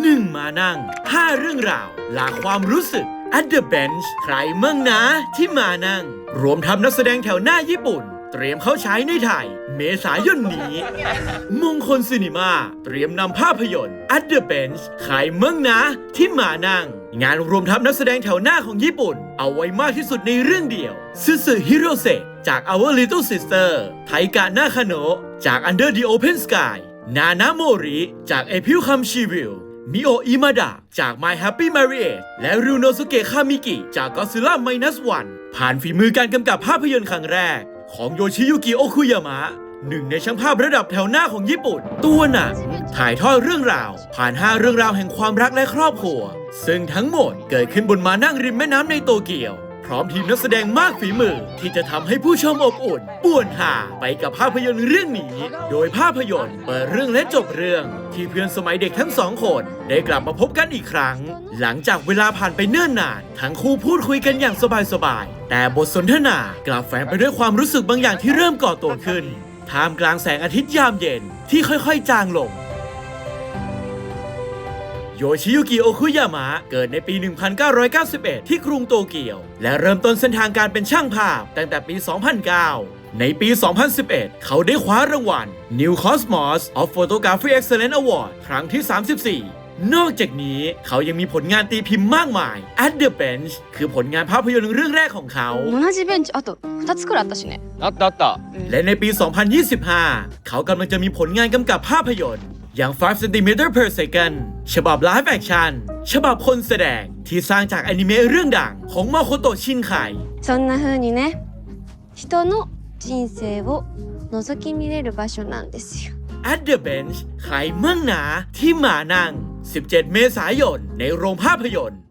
หนึ่งมานั่ง 5 เรื่องราว หลากความรู้สึก at the bench ใครมั่งนะที่มานั่ง รวมทำนักแสดงแถวหน้าญี่ปุ่น เตรียมเข้าฉายในไทย เมษายนนี้ มงคลซินิมา เตรียมนำภาพยนตร์ at the bench ใครมั่งนะที่มานั่ง งานรวมทัพนักแสดงแถวหน้าของญี่ปุ่น เอาไว้มากที่สุดในเรื่องเดียว ซึสึฮิโรเซจาก Our Little Sister ไทกะนาคาโนะจาก Under the Open Sky นานาโมริ จาก a p i l Come She Will มิโออิมาดะจาก My Happy Marriage และรูโนสุเกะคามิกิ จาก Godzilla Minus One ผ่านฝีมือการกำกับภาพยนตร์ครั้งแรก ของโยชิยุกิโอคุยามะ หนึ่งในช่างภาพระดับแถวหน้าของญี่ปุ่น ตัวหนังถ่ายทอดเรื่องราว ผ่าน 5 เรื่องราวแห่งความรักและครอบครัว ซึ่งทั้งหมดเกิดขึ้นบนมานั่งริมแม่น้ำในโตเกียว พร้อมทีมนักแสดงมากฝีมือ ที่จะทำให้ผู้ชมอบอุ่นป่วนหาไปกับภาพยนตร์เรื่องนี้ โดยภาพยนตร์เปิดเรื่องและจบเรื่อง ที่เพื่อนสมัยเด็กทั้งสองคน ได้กลับมาพบกันอีกครั้ง หลังจากเวลาผ่านไปเนิ่นนาน ทั้งคู่พูดคุยกันอย่างสบายๆแต่บทสนทนากลับแฝงไปด้วยความรู้สึกบางอย่างที่เริ่มก่อตัวขึ้นท่ามกลางแสงอาทิตย์ยามเย็นที่ค่อยๆ จางลง โยชิยุกิโอคุยามะเกิดในปี 1991 ที่กรุงโตเกียว และเริ่มต้นเส้นทางการเป็นช่างภาพตั้งแต่ปี 2009ในปี 2011 เขาได้คว้ารางวัล New Cosmos of Photography Excellence Award ครั้งที่ 34 นอกจากนี้เขายังมีผลงานตีพิมพ์มากมาย At the Bench คือผลงานภาพยนตร์เรื่องแรกของเขาและในปี 2025 เขากำลังจะมีผลงานกำกับภาพยนตร์ อย่าง 5 cm per second ฉบับ live action ฉบับคนแสดงที่สร้างจากอนิเมะเรื่องดังของมาโคโตะชินไค そんな風にね人の人生を覗き見れる場所なんですよ At the Bench ใครมั่งหนาที่มานั่ง 17 เมษายน ในโรงภาพยนตร์